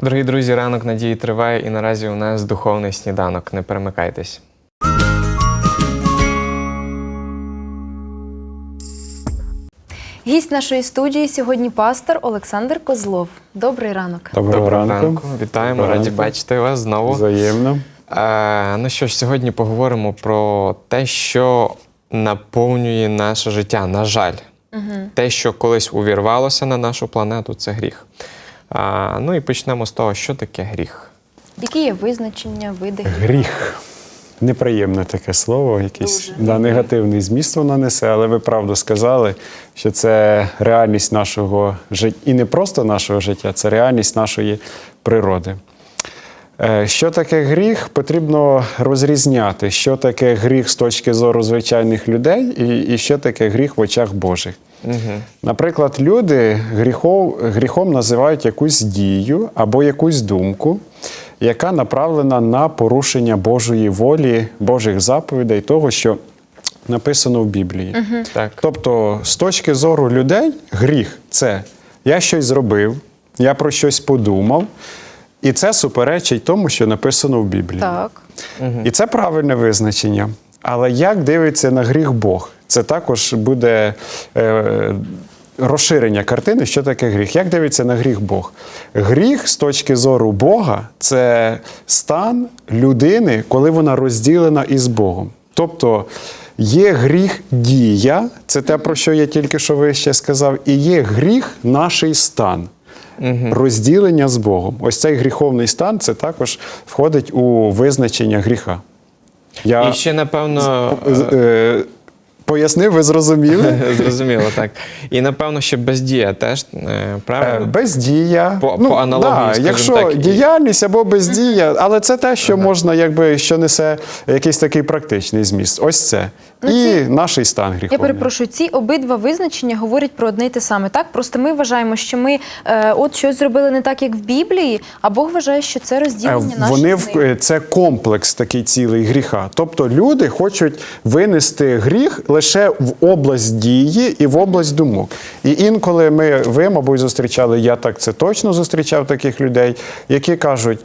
Дорогі друзі, ранок надії триває, і наразі у нас духовний сніданок. Не перемикайтесь. Гість нашої студії сьогодні пастор Олександр Козлов. Добрий ранок. Доброго, ранку. Вітаємо, Доброго раді ранку. бачити вас знову. Взаємно. Е, ну що ж, сьогодні поговоримо про те, що наповнює наше життя. На жаль, те, що колись увірвалося на нашу планету, це гріх. А, ну і почнемо з того, що таке гріх. Які є визначення, види? Гріх. Неприємне таке слово, якийсь Дуже. да, негативний зміст воно несе, але ви правду сказали, що це реальність нашого життя. І не просто нашого життя, це реальність нашої природи. Е, Що таке гріх, потрібно розрізняти, що таке гріх з точки зору звичайних людей, і, і що таке гріх в очах Божих. Угу. Наприклад, люди гріхов, гріхом називають якусь дію або якусь думку, яка направлена на порушення Божої волі, Божих заповідей, того, що написано в Біблії. Так. Тобто, з точки зору людей, гріх це я щось зробив, я про щось подумав, і це суперечить тому, що написано в Біблії. Так. І це правильне визначення. Але як дивиться на гріх Бог? Це також буде е, розширення картини, що таке гріх. Як дивиться на гріх Бог? Гріх з точки зору Бога це стан людини, коли вона розділена із Богом. Тобто є гріх дія, це те, про що я тільки що вище сказав, і є гріх наший стан. Розділення з Богом. Ось цей гріховний стан це також входить у визначення гріха. Я І ще, напевно, з- е, пояснив, ви зрозуміли? зрозуміло, так. І напевно, ще бездія теж е, Е, правильно. Бездія. По- по аналогії, да, якщо так, діяльність або бездія, але це те, що можна, якби що несе якийсь такий практичний зміст. Ось це. Ну, І ці- наш стан Я перепрошую, ці обидва визначення говорять про одне й те саме. Так, просто ми вважаємо, що ми е, от щось зробили не так, як в Біблії, а Бог вважає, що це Е, розділення наших Вони в це комплекс такий цілий гріха. Тобто люди хочуть винести гріх лише в область дії і в область думок. І інколи ми, ви, мабуть, зустрічали, я так це точно зустрічав таких людей, які кажуть.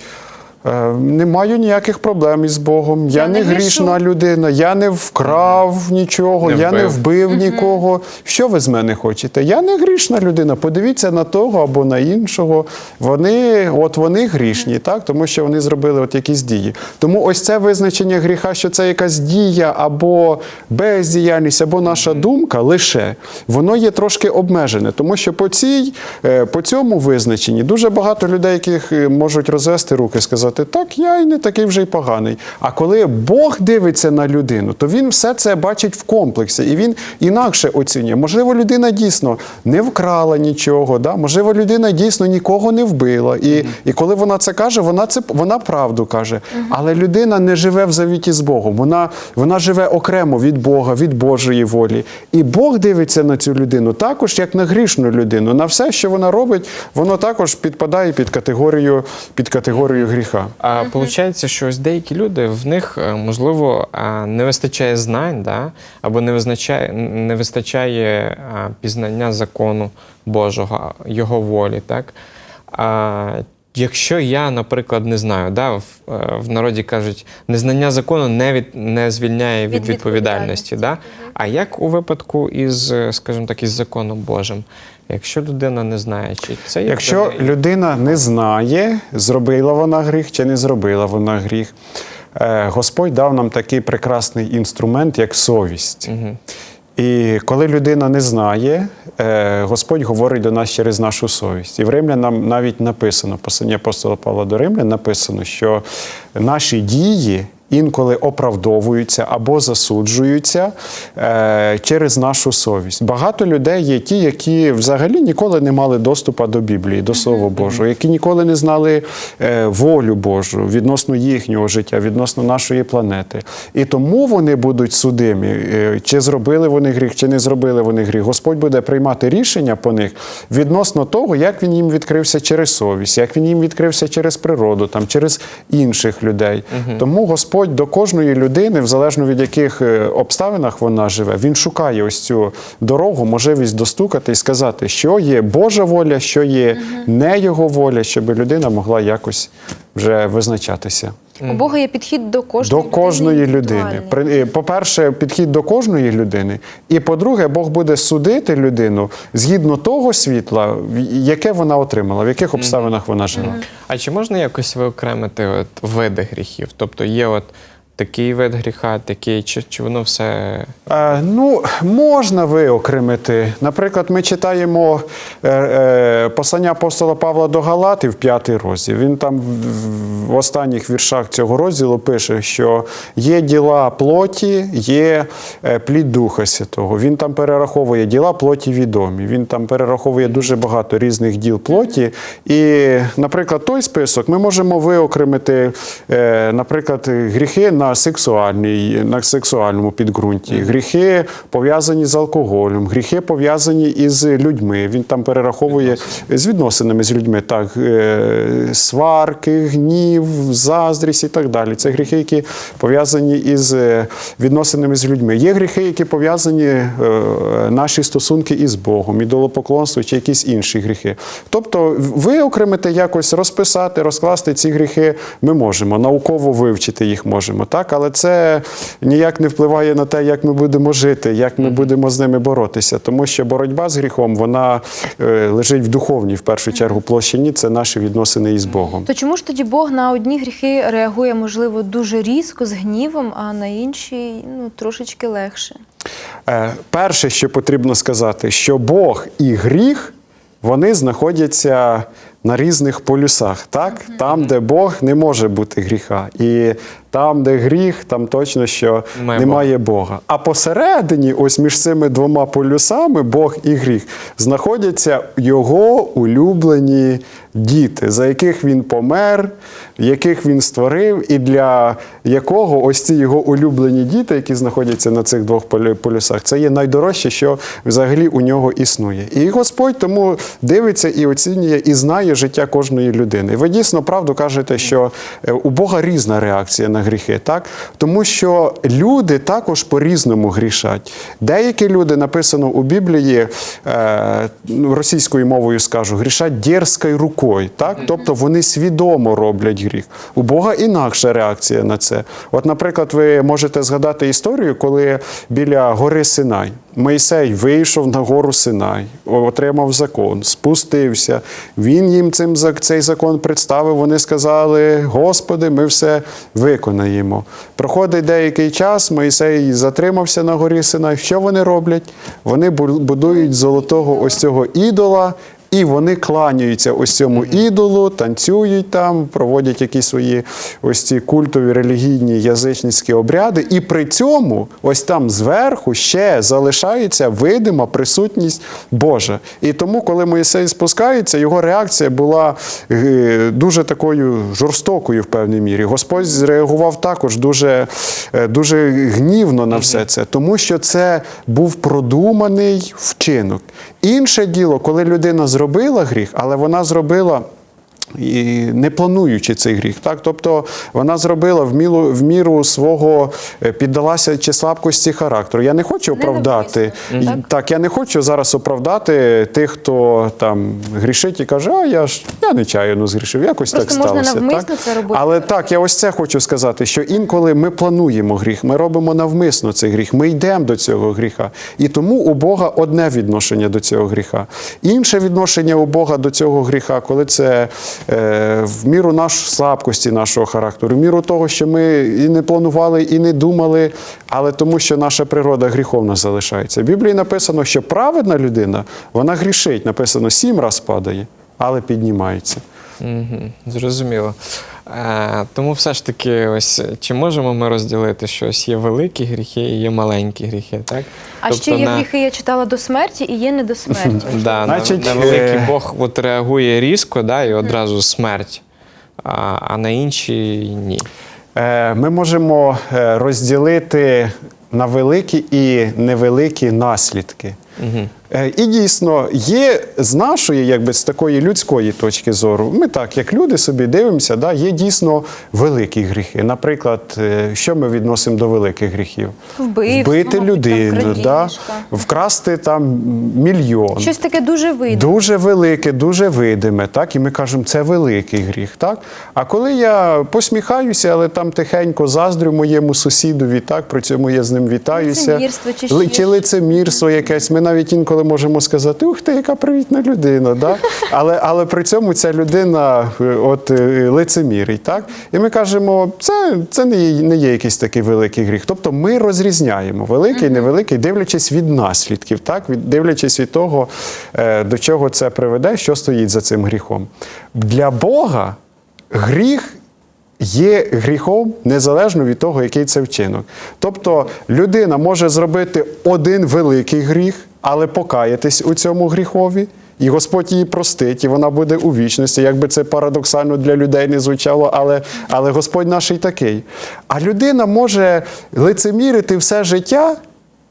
«Е, Не маю ніяких проблем із Богом. Я, Я не не грішу». грішна людина, я не вкрав нічого, Не я не вбив. вбив нікого. Що ви з мене хочете? Я не грішна людина. Подивіться на того або на іншого. Вони, от вони грішні, так? тому що вони зробили от якісь дії. Тому ось це визначення гріха, що це якась дія або бездіяльність, або наша думка лише, воно є трошки обмежене, тому що по цій, е, по цьому визначенні дуже багато людей, яких е, можуть розвести руки, сказати, так, я і не такий вже й поганий. А коли Бог дивиться на людину, то він все це бачить в комплексі, і він інакше оцінює. Можливо, людина дійсно не вкрала нічого, да? можливо, людина дійсно нікого не вбила. І, і коли вона це каже, вона це вона правду каже. Але людина не живе в завіті з Богом. Вона, вона живе окремо від Бога, від Божої волі. І Бог дивиться на цю людину також як на грішну людину. На все, що вона робить, воно також підпадає під категорію, під категорію гріха. А виходить, що ось деякі люди в них е, можливо не вистачає знань, да? або не визначає, не вистачає пізнання закону Божого, його волі. Так? А, якщо я, наприклад, не знаю, да? в, е, в народі кажуть, незнання закону не, від, не звільняє від, Від відповідальності. Да? А як у випадку із, е, скажімо так, із законом Божим? Якщо людина не знає, чи це є Якщо для людина не знає, зробила вона гріх чи не зробила вона гріх, е, Господь дав нам такий прекрасний інструмент, як совість. І коли людина не знає, е, Господь говорить до нас через нашу совість. І в Римлянам навіть написано, послання апостола Павла до Римлян написано, що наші дії інколи оправдовуються або засуджуються е, через нашу совість. Багато людей є ті, які взагалі ніколи не мали доступу до Біблії, до Слова Божого, які ніколи не знали е, волю Божу відносно їхнього життя, відносно нашої планети. І тому вони будуть судимі, е, чи зробили вони гріх, чи не зробили вони гріх. Господь буде приймати рішення по них відносно того, як він їм відкрився через совість, як він їм відкрився через природу, там, через інших людей. Тому Господь Господь до кожної людини, в залежно від яких е, обставинах вона живе, він шукає ось цю дорогу, можливість достукати і сказати, що є Божа воля, що є не його воля, щоб людина могла якось вже визначатися. У Бога є підхід до кожної До кожної людини. е, По-перше, підхід до кожної людини. І по-друге, Бог буде судити людину згідно того світла, яке вона отримала, в яких обставинах вона жила. А чи можна якось виокремити от види гріхів? Тобто є от такий вид гріха, такий, чи, чи воно все. Е, ну, можна виокремити. Наприклад, ми читаємо е, е, послання апостола Павла до Галатів, п'ятий розділ. Він там в- в останніх віршах цього розділу пише, що є діла плоті, є е, плід Духа Святого. Він там перераховує діла плоті відомі. Він там перераховує дуже багато різних діл плоті. І, наприклад, той список ми можемо виокремити, е, наприклад, гріхи на сексуальній, на сексуальному підґрунті, гріхи пов'язані з алкоголем, гріхи пов'язані із людьми. Він там перераховує з відносинами з людьми, так, е, сварки, гнів, заздрість і так далі. Це гріхи, які пов'язані із е, відносинами з людьми. Є гріхи, які пов'язані е, наші стосунки із Богом, ідолопоклонство чи якісь інші гріхи. Тобто, виокремити якось розписати, розкласти ці гріхи ми можемо, науково вивчити їх можемо, так? але це ніяк не впливає на те, як ми будемо жити, як ми будемо з ними боротися. Тому що боротьба з гріхом вона е, лежить в духовній, в першу чергу, площині, це наші відносини із Богом. То чому ж тоді Бог на одні гріхи реагує, можливо, дуже різко, з гнівом, а на інші ну, трошечки легше? Е, Перше, що потрібно сказати, що Бог і гріх вони знаходяться на різних полюсах. Так? Там, де Бог не може бути гріха. І там, де гріх, там точно що Немає немає Бога. А посередині, ось між цими двома полюсами, Бог і гріх, знаходяться його улюблені діти, за яких він помер, яких він створив, і для якого ось ці його улюблені діти, які знаходяться на цих двох полю- полюсах, це є найдорожче, що взагалі у нього існує. І Господь тому дивиться і оцінює, і знає життя кожної людини. Ви дійсно правду кажете, що е, у Бога різна реакція на гріхи, так? Тому що люди також по-різному грішать. Деякі люди, написано у Біблії, е, ну, російською мовою скажу, грішать дерзкою рукою. Так? Тобто вони свідомо роблять гріх. У Бога інакша реакція на це. От, наприклад, ви можете згадати історію, коли біля гори Синай Мойсей вийшов на гору Синай, отримав закон, спустився. Він їм цим цей закон представив. Вони сказали: Господи, ми все виконаємо. Проходить деякий час, Моїсей затримався на горі Синай. Що вони роблять? Вони бу- будують золотого ось цього ідола. І вони кланяються ось цьому ідолу, танцюють там, проводять якісь свої ось ці культові релігійні язичницькі обряди. І при цьому, ось там зверху ще залишається видима присутність Божа. І тому, коли Моїсей спускається, його реакція була е, дуже такою жорстокою в певній мірі. Господь зреагував також дуже, е, дуже гнівно на все це, тому що це був продуманий вчинок. Інше діло, коли людина зробила гріх, але вона зробила. І не плануючи цей гріх, так тобто вона зробила в міру, в міру свого е, піддалася чи слабкості характеру. Я не хочу оправдати Ненавмисно, І- так? я не хочу зараз оправдати тих, хто там грішить і каже, а я ж я нечаянно згрішив, якось Просто так можна сталося. так? це робити. Але так, я ось це хочу сказати, що інколи ми плануємо гріх, ми робимо навмисно цей гріх, ми йдемо до цього гріха. І тому у Бога одне відношення до цього гріха. Інше відношення у Бога до цього гріха, коли це в міру наш слабкості нашого характеру, в міру того, що ми і не планували, і не думали, але тому, що наша природа гріховна залишається. В Біблії написано, що праведна людина, вона грішить. Написано, сім раз падає, але піднімається. Угу, зрозуміло. Е, тому все ж таки, ось чи можемо ми розділити, що ось є великі гріхи і є маленькі гріхи, так? А ще є гріхи, я читала до смерті, і є не до смерті. Да, Значить, на, на великий е, Бог от реагує різко, да, і одразу смерть, а, а на інші ні. Е, Ми можемо розділити на великі і невеликі наслідки. І дійсно є з нашої, якби з такої людської точки зору. Ми так, як люди собі дивимося, да, є дійсно великі гріхи. Наприклад, е, що ми відносимо до великих гріхів? Вбивство, Вбити мабуть, там, людину, да, вкрасти там мільйон. Щось таке дуже видно. Дуже велике, дуже видиме, так? І ми кажемо, це великий гріх, так? А коли я посміхаюся, але там тихенько заздрю моєму сусідові, так, при цьому я з ним вітаюся. Лицемірство чи чи лицемірство якесь. Ми навіть інколи можемо сказати, ух ти, яка привітна людина. Да? Але, але при цьому ця людина е, от, е, лицемірить. Так? І ми кажемо, це, це не, є, не є якийсь такий великий гріх. Тобто ми розрізняємо великий, невеликий, дивлячись від наслідків, так? від, дивлячись від того, е, до чого це приведе, що стоїть за цим гріхом. Для Бога гріх є гріхом незалежно від того, який це вчинок. Тобто людина може зробити один великий гріх, але покаятись у цьому гріхові. І Господь її простить, і вона буде у вічності. Якби це парадоксально для людей не звучало, але, але Господь наш і такий. А людина може лицемірити все життя.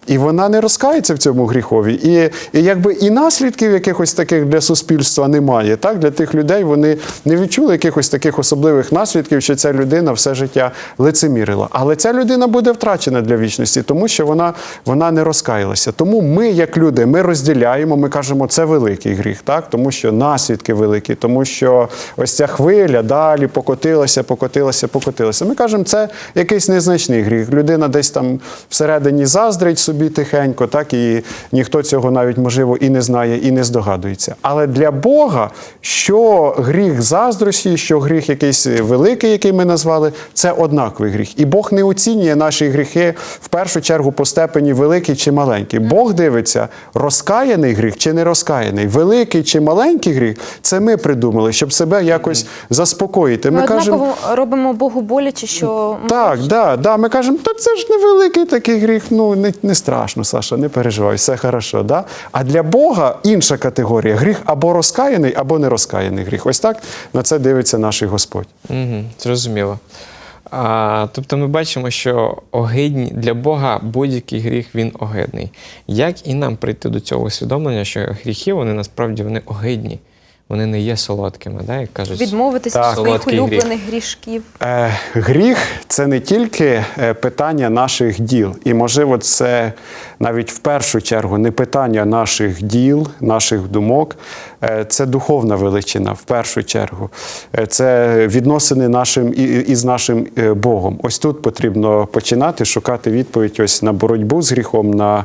І вона не розкається в цьому гріхові. І, і якби і наслідків якихось таких для суспільства немає. Так? Для тих людей вони не відчули якихось таких особливих наслідків, що ця людина все життя лицемірила. Але ця людина буде втрачена для вічності, тому що вона, вона не розкаялася. Тому ми, як люди, ми розділяємо, ми кажемо, це великий гріх, так? тому що наслідки великі, тому що ось ця хвиля далі покотилася, покотилася, покотилася. Ми кажемо, це якийсь незначний гріх. Людина десь там всередині заздрить собі тихенько, так і ніхто цього навіть можливо і не знає, і не здогадується. Але для Бога, що гріх заздрості, що гріх якийсь великий, який ми назвали, це однаковий гріх. І Бог не оцінює наші гріхи в першу чергу по степені великий чи маленький. Бог дивиться, розкаяний гріх чи не розкаяний, великий чи маленький гріх. Це ми придумали, щоб себе якось заспокоїти. Ми, Ми кажемо. однаково робимо Богу боляче, що Так, да, да. Ми кажемо, та це ж невеликий такий гріх. Ну не, не страшно, Саша, не переживай, все хорошо. Да? А для Бога інша категорія гріх або розкаяний, або не розкаяний гріх. Ось так на це дивиться наш Господь. Угу, зрозуміло. А, тобто ми бачимо, що огидні для Бога будь-який гріх він огидний. Як і нам прийти до цього усвідомлення, що гріхи вони насправді вони огидні, вони не є солодкими, да, як кажуть. відмовитися від своїх Солодкий гріх. улюблених грішків. Е, гріх це не тільки е, питання наших діл, і можливо, це навіть в першу чергу не питання наших діл, наших думок. Е, це духовна величина в першу чергу. Е, це відносини нашим із нашим е, Богом. Ось тут потрібно починати шукати відповідь ось на боротьбу з гріхом, на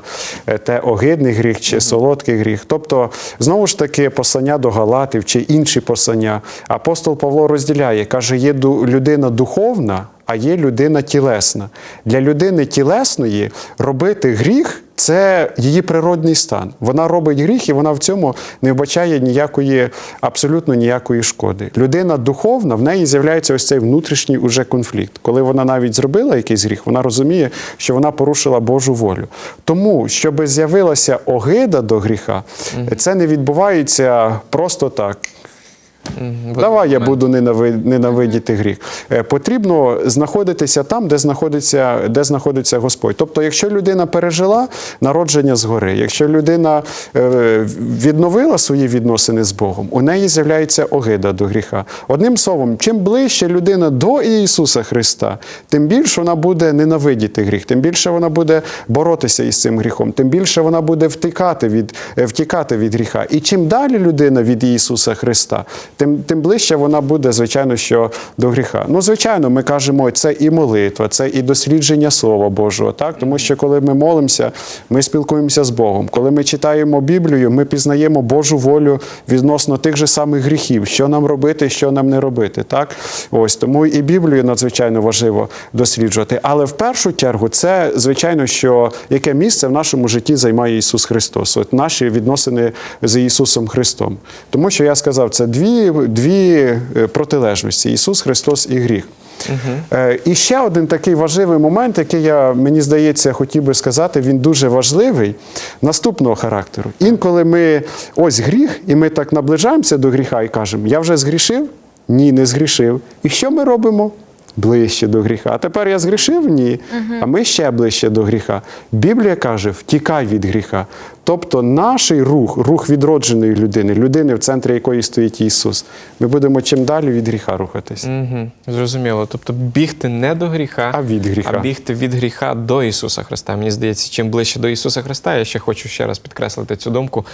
те огидний гріх чи солодкий гріх. Тобто, знову ж таки, послання до Галатів чи інші послання. Апостол Павло розділяє, каже, є людина духовна, а є людина тілесна. Для людини тілесної робити гріх. Це її природний стан. Вона робить гріх, і вона в цьому не вбачає ніякої, абсолютно ніякої шкоди. Людина духовна, в неї з'являється ось цей внутрішній уже конфлікт. Коли вона навіть зробила якийсь гріх, вона розуміє, що вона порушила Божу волю. Тому, щоб з'явилася огида до гріха, це не відбувається просто так. Давай я буду ненави- ненавидіти гріх. Е, Потрібно знаходитися там, де знаходиться, де знаходиться Господь. Тобто, якщо людина пережила народження згори, якщо людина е, відновила свої відносини з Богом, у неї з'являється огида до гріха. Одним словом, чим ближче людина до Ісуса Христа, тим більше вона буде ненавидіти гріх, тим більше вона буде боротися із цим гріхом, тим більше вона буде втікати від, е, втікати від гріха. І чим далі людина від Ісуса Христа, тим, тим ближче вона буде, звичайно, що до гріха. Ну, звичайно, ми кажемо, це і молитва, це і дослідження Слова Божого. Так? Тому що коли ми молимося, ми спілкуємося з Богом. Коли ми читаємо Біблію, ми пізнаємо Божу волю відносно тих же самих гріхів, що нам робити, що нам не робити. Так? Ось тому і Біблію надзвичайно важливо досліджувати. Але в першу чергу це, звичайно, що яке місце в нашому житті займає Ісус Христос. От наші відносини з Ісусом Христом. Тому що я сказав, це дві, дві е, протилежності: Ісус Христос і гріх. Угу. І ще один такий важливий момент, який я, мені здається, хотів би сказати, він дуже важливий наступного характеру. Інколи ми ось гріх, і ми так наближаємося до гріха і кажемо, я вже згрішив? Ні, не згрішив. І що ми робимо? Ближче до гріха. А тепер я згрішив? Ні. А ми ще ближче до гріха. Біблія каже: втікай від гріха. Тобто наш рух, рух відродженої людини, людини, в центрі якої стоїть Ісус, ми будемо чим далі від гріха рухатись. Угу, зрозуміло. Тобто бігти не до гріха, А від гріха. а бігти від гріха до Ісуса Христа. Мені здається, чим ближче до Ісуса Христа, я ще хочу ще раз підкреслити цю думку.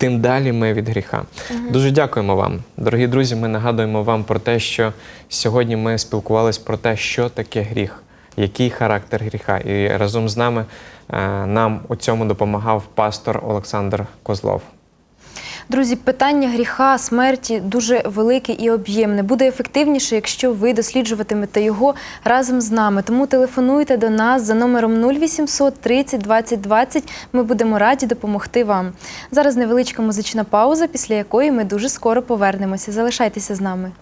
Тим далі ми від гріха. Дуже дякуємо вам, дорогі друзі. Ми нагадуємо вам про те, що сьогодні ми спілкувалися про те, що таке гріх, який характер гріха. І разом з нами е, нам у цьому допомагав пастор Олександр Козлов. Друзі, питання гріха, смерті дуже велике і об'ємне. Буде ефективніше, якщо ви досліджуватимете його разом з нами. Тому телефонуйте до нас за номером 0800 30 20 20. Ми будемо раді допомогти вам. Зараз невеличка музична пауза, після якої ми дуже скоро повернемося. Залишайтеся з нами.